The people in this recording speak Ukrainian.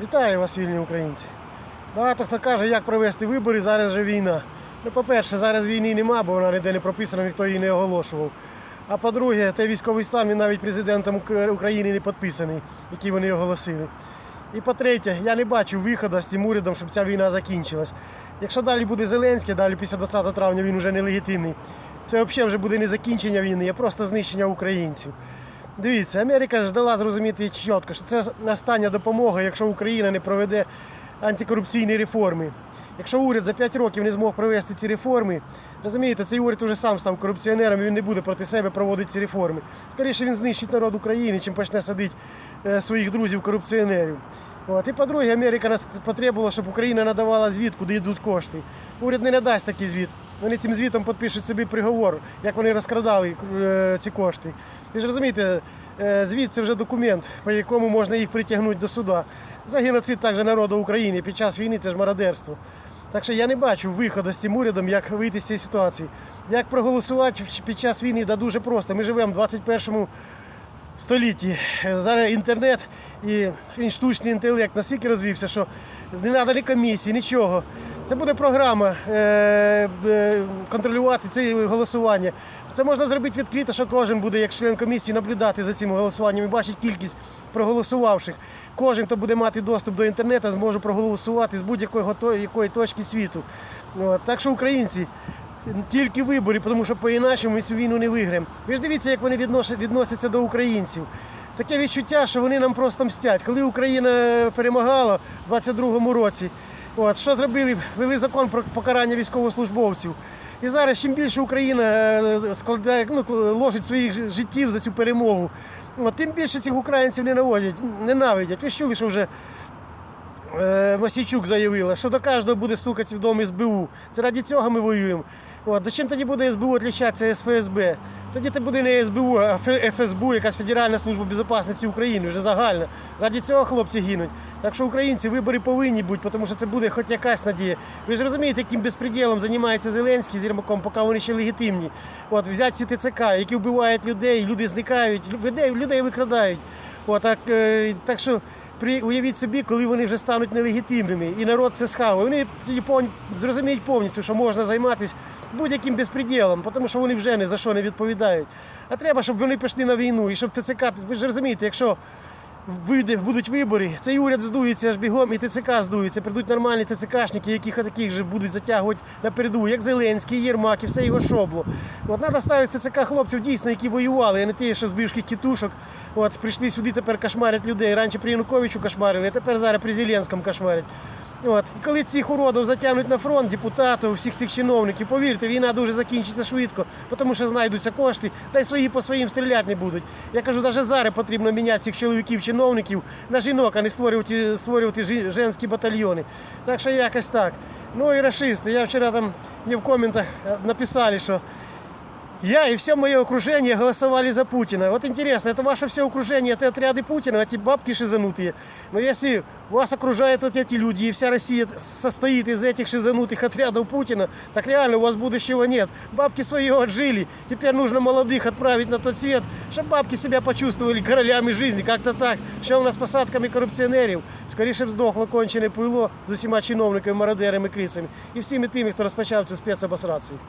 Вітаю вас, вільні українці. Багато хто каже, як провести вибори, зараз же війна. Ну, по-перше, зараз війни нема, бо вона ніде не прописана, ніхто її не оголошував. А по-друге, той військовий стан він навіть президентом України не підписаний, який вони оголосили. І по-третє, я не бачу виходу з цим урядом, щоб ця війна закінчилась. Якщо далі буде Зеленський, далі після 20 травня він вже нелегітимний, це взагалі вже буде не закінчення війни, а просто знищення українців. Дивіться, Америка ж дала зрозуміти чітко, що це остання допомога, якщо Україна не проведе антикорупційні реформи. Якщо уряд за 5 років не змог провести ці реформи, розумієте, цей уряд уже сам став корупціонером, і він не буде проти себе проводити ці реформи. Скоріше він знищить народ України, чим почне садити е, своїх друзів-корупціонерів. От. І по-друге, Америка нас потребувала, щоб Україна надавала звіт, куди йдуть кошти. Уряд не надасть такий звіт. Вони цим звітом підпишуть собі приговор, як вони розкрадали е, ці кошти. Ви ж розумієте, е, звіт це вже документ, по якому можна їх притягнути до суда. За геноцид також народу України під час війни це ж мародерство. Так що я не бачу виходу з цим урядом, як вийти з цієї ситуації. Як проголосувати під час війни, да дуже просто. Ми живемо в 21 столітті. Зараз інтернет і штучний інтелект настільки розвився, що не треба ні комісії, нічого. Це буде програма е, контролювати це голосування. Це можна зробити відкрито, що кожен буде, як член комісії, наблюдати за цим голосуванням і бачить кількість проголосувавших. Кожен, хто буде мати доступ до інтернету, зможе проголосувати з будь-якої якої точки світу. От. Так що українці, тільки вибори, тому що по-інакшому ми цю війну не виграємо. Ви ж дивіться, як вони віднос- відносяться до українців. Таке відчуття, що вони нам просто мстять. Коли Україна перемагала в 22-му році, от, що зробили? Ввели закон про покарання військовослужбовців. І зараз чим більше Україна е, складає, ну, ложить своїх життів за цю перемогу, от, тим більше цих українців ненавидять, ненавидять. Ви чули, що вже Е, Мосійчук заявила, що до кожного буде стукатися в дом СБУ. Це раді цього ми воюємо. От. До чим тоді буде СБУ відрізнятися з ФСБ? Тоді це буде не СБУ, а Ф- ФСБУ, якась Федеральна служба безпеки України, вже загальна. Раді цього хлопці гинуть. Так що українці вибори повинні бути, тому що це буде хоч якась надія. Ви ж розумієте, яким безпреділом займається Зеленський з Єрмаком, поки вони ще легітимні. От взяти ці ТЦК, які вбивають людей, люди зникають, людей, людей викрадають. От, так, е, так що при, уявіть собі, коли вони вже стануть нелегітимними, і народ це схаває. Вони зрозуміють повністю, що можна займатися будь-яким безпреділом, тому що вони вже ні за що не відповідають. А треба, щоб вони пішли на війну і щоб ТЦК, ви ж розумієте, якщо вийде, будуть вибори, цей уряд здується аж бігом, і ТЦК здується. Придуть нормальні ТЦКшники, яких таких же будуть затягувати напереду, як Зеленський, Єрмак і все його шобло. От треба ставити ТЦК хлопців дійсно, які воювали, а не ті, що з бівських тітушок. От прийшли сюди, тепер кошмарять людей. Раніше при Януковичу кошмарили, а тепер зараз при Зеленському кошмарять. От. І коли цих уродів затягнуть на фронт, депутатів, всіх цих чиновників, повірте, війна дуже закінчиться швидко, тому що знайдуться кошти, та й свої по своїм стріляти не будуть. Я кажу, навіть зараз потрібно міняти цих чоловіків-чиновників на жінок, а не створювати, створювати женські батальйони. Так що якось так. Ну і расисти. Я вчора там мені в коментах е, написали, що я и все мое окружение голосовали за Путина. Вот интересно, это ваше все окружение, это отряды Путина, эти бабки шизанутые. Но если вас окружают вот эти люди, и вся Россия состоит из этих шизанутых отрядов Путина, так реально у вас будущего нет. Бабки свое отжили, теперь нужно молодых отправить на тот свет, чтобы бабки себя почувствовали королями жизни, как-то так. Що у нас з посадками корупціонерів? Скоріше б здохло кончене пило з усіма чиновниками, мародерами, крисами і всіми тими, хто розпочав цю спецобосрацію.